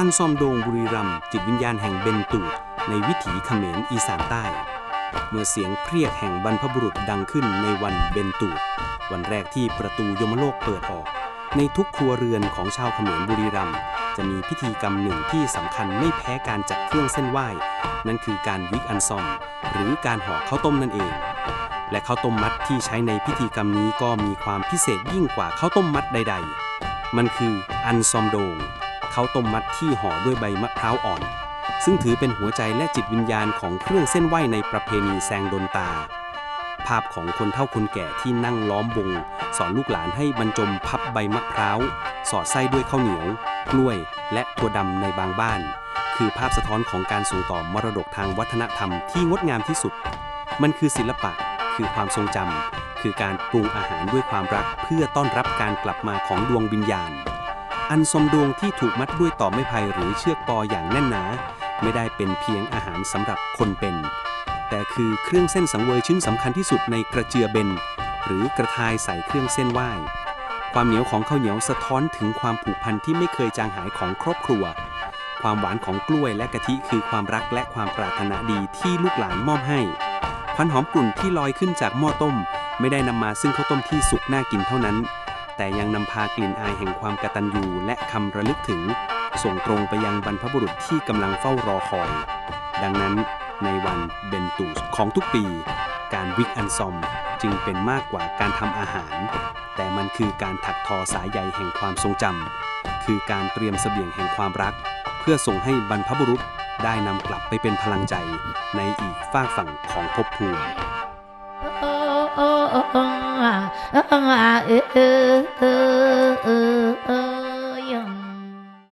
อันซอมโดงบุรีรัมจิตวิญญาณแห่งเบนตูดในวิถีเขมรอีสานใต้ เมื่อเสียงเพรียกแห่งบรรพบุรุษดังขึ้นในวันเบนตูด วันแรกที่ประตูยมโลกเปิดออก ในทุกครัวเรือนของชาวเขมรบุรีรัมจะมีพิธีกรรมหนึ่งที่สำคัญไม่แพ้การจัดเครื่องเส้นไหว้ นั่นคือการวิกอันซอม หรือการห่อข้าวต้มนั่นเอง และข้าวต้มมัดที่ใช้ในพิธีกรรมนี้ก็มีความพิเศษยิ่งกว่าข้าวต้มมัดใด ๆ มันคืออันซอมโดง ข้าวต้มมัดที่ห่อด้วยใบมะพร้าวอ่อน ซึ่งถือเป็นหัวใจและจิตวิญญาณของเครื่องเส้นไหวในประเพณีแซงดนตา ภาพของคนเฒ่าคนแก่ที่นั่งล้อมวง สอนลูกหลานให้บรรจมพับใบมะพร้าว สอดไส้ด้วยข้าวเหนียว กล้วย และถั่วดำในบางบ้าน คือภาพสะท้อนของการส่งต่อมรดกทางวัฒนธรรมที่งดงามที่สุด มันคือศิลปะ คือความทรงจำคือการปรุงอาหารด้วยความรักเพื่อต้อนรับการกลับมาของดวงวิญญาณ อันสมดวงที่ถูกมัดด้วยต่อไม้ไผ่หรือเชือกปออย่างแน่นหนา ไม่ได้เป็นเพียงอาหารสำหรับคนเป็น แต่คือเครื่องเส้นสังเวยชิ้นสำคัญที่สุดในกระเจือเบน หรือกระทายใส่เครื่องเส้นไหว้ ความเหนียวของข้าวเหนียวสะท้อนถึงความผูกพันที่ไม่เคยจางหายของครอบครัว ความหวานของกล้วยและกะทิคือความรักและความปรารถนาดีที่ลูกหลานมอบให้ควันหอมกลุ่นที่ลอยขึ้นจากหม้อต้ม ไม่ได้นำมาซึ่งข้าวต้มที่สุกน่ากินเท่านั้น แต่ยังนำพากลิ่นอายแห่งความกตัญญูและคำระลึกถึง ส่งตรงไปยังบรรพบุรุษที่กำลังเฝ้ารอคอย ดังนั้นในวันเบนตูสของทุกปี การวิกอันซอมจึงเป็นมากกว่าการทำอาหาร แต่มันคือการถักทอสายใยแห่งความทรงจำคือการเตรียมเสบียงแห่งความรัก เพื่อส่งให้บรรพบุรุษได้นำกลับไปเป็นพลังใจในอีกฝากฝั่งของภพภูมิ เอ